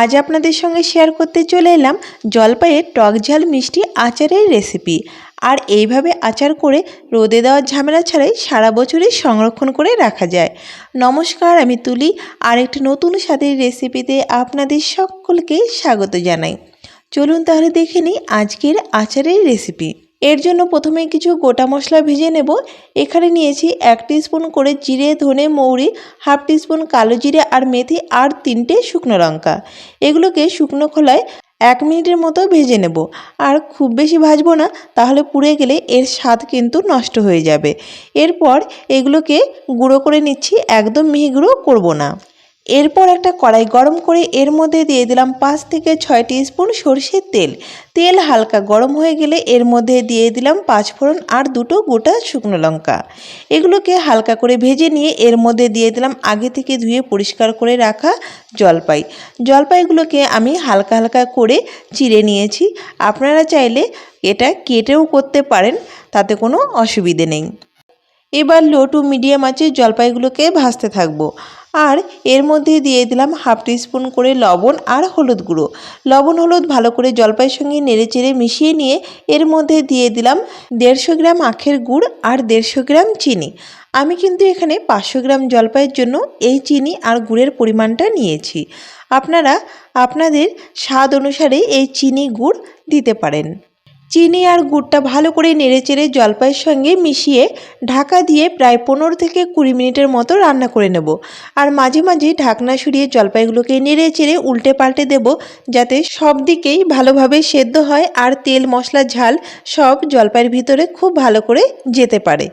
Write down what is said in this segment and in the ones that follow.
আজ আপনাদের সঙ্গে শেয়ার করতে চলে এলাম জলপাইয়ের টক ঝাল মিষ্টি আচারের রেসিপি আর এইভাবে আচার করে রোদে দেওয়ার ঝামেলা ছাড়াই সারা বছরই সংরক্ষণ করে রাখা যায়। নমস্কার, আমি তুলি। আর একটি নতুন স্বাদের রেসিপিতে আপনাদের সকলকে স্বাগত জানাই। চলুন তাহলে দেখে নিই আজকের আচারের রেসিপি এর জন্য প্রথমে কিছু গোটা মশলা ভেজে নেব। এখানে নিয়েছি এক স্পুন করে জিরে, ধনে, মৌরি, হাফ স্পুন কালো জিরে আর মেথি আর তিনটে শুকনো লঙ্কা। এগুলোকে শুকনো খোলায় এক মিনিটের মতো ভেজে নেব। আর খুব বেশি ভাজবো না, তাহলে পুড়ে গেলে এর স্বাদ কিন্তু নষ্ট হয়ে যাবে। এরপর এগুলোকে গুঁড়ো করে নিচ্ছি, একদম মিহি গুঁড়ো করব না। এরপর একটা কড়াই গরম করে এর মধ্যে দিয়ে দিলাম পাঁচ থেকে ছয় স্পুন সর্ষের তেল। তেল হালকা গরম হয়ে গেলে এর মধ্যে দিয়ে দিলাম পাঁচ ফোড়ন আর দুটো গোটা শুকনো লঙ্কা। এগুলোকে হালকা করে ভেজে নিয়ে এর মধ্যে দিয়ে দিলাম আগে থেকে ধুয়ে পরিষ্কার করে রাখা জলপাই। জলপাইগুলোকে আমি হালকা হালকা করে চিড়ে নিয়েছি। আপনারা চাইলে এটা কেটেও করতে পারেন, তাতে কোনো অসুবিধে নেই। এবার লো টু মিডিয়াম আছে জলপাইগুলোকে ভাজতে থাকব। আর এর মধ্যে দিয়ে দিলাম হাফ স্পুন করে লবণ আর হলুদ গুঁড়ো। লবণ হলুদ ভালো করে জলপাইয়ের সঙ্গে নেড়েচেড়ে মিশিয়ে নিয়ে এর মধ্যে দিয়ে দিলাম দেড়শো গ্রাম আখের গুড় আর দেড়শো গ্রাম চিনি। আমি কিন্তু এখানে পাঁচশো গ্রাম জলপাইয়ের জন্য এই চিনি আর গুড়ের পরিমাণটা নিয়েছি। আপনারা আপনাদের স্বাদ অনুসারে এই চিনি গুড় দিতে পারেন। চিনি আর গুড়টা ভালো করে নেড়েচেড়ে জলপাইয়ের সঙ্গে মিশিয়ে ঢাকা দিয়ে প্রায় পনেরো থেকে কুড়ি মিনিটের মতো রান্না করে নেব। আর মাঝে মাঝে ঢাকনা সরিয়ে জলপাইগুলোকে নেড়ে চেড়ে উল্টে পাল্টে দেব যাতে সব দিকেই ভালোভাবে সেদ্ধ হয় আর তেল, মশলা, ঝাল সব জলপাইয়ের ভিতরে খুব ভালো করে যেতে পারে।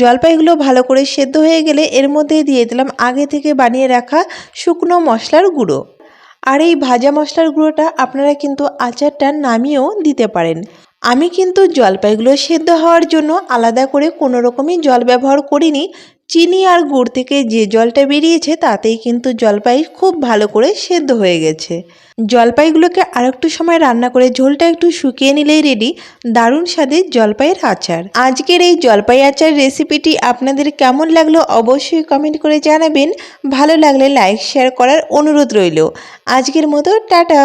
জলপাইগুলো ভালো করে সেদ্ধ হয়ে গেলে এর মধ্যে দিয়ে দিলাম আগে থেকে বানিয়ে রাখা শুকনো মশলার গুঁড়ো। আর এই ভাজা মশলার গুঁড়োটা আপনারা কিন্তু আচারটা নামিয়েও দিতে পারেন। আমি কিন্তু জলপাইগুলো সেদ্ধ হওয়ার জন্য আলাদা করে কোনো রকমই জল ব্যবহার করিনি। চিনি আর গুড় থেকে যে জলটা বেরিয়েছে তাতেই কিন্তু জলপাই খুব ভালো করে সেদ্ধ হয়ে গেছে। জলপাইগুলোকে আর একটু সময় রান্না করে ঝোলটা একটু শুকিয়ে নিলেই রেডি দারুণ স্বাদের জলপাইয়ের আচার। আজকের এই জলপাই আচার রেসিপিটি আপনাদের কেমন লাগল অবশ্যই কমেন্ট করে জানাবেন। ভালো লাগলে লাইক শেয়ার করার অনুরোধ রইল। আজকের মতো টাটা!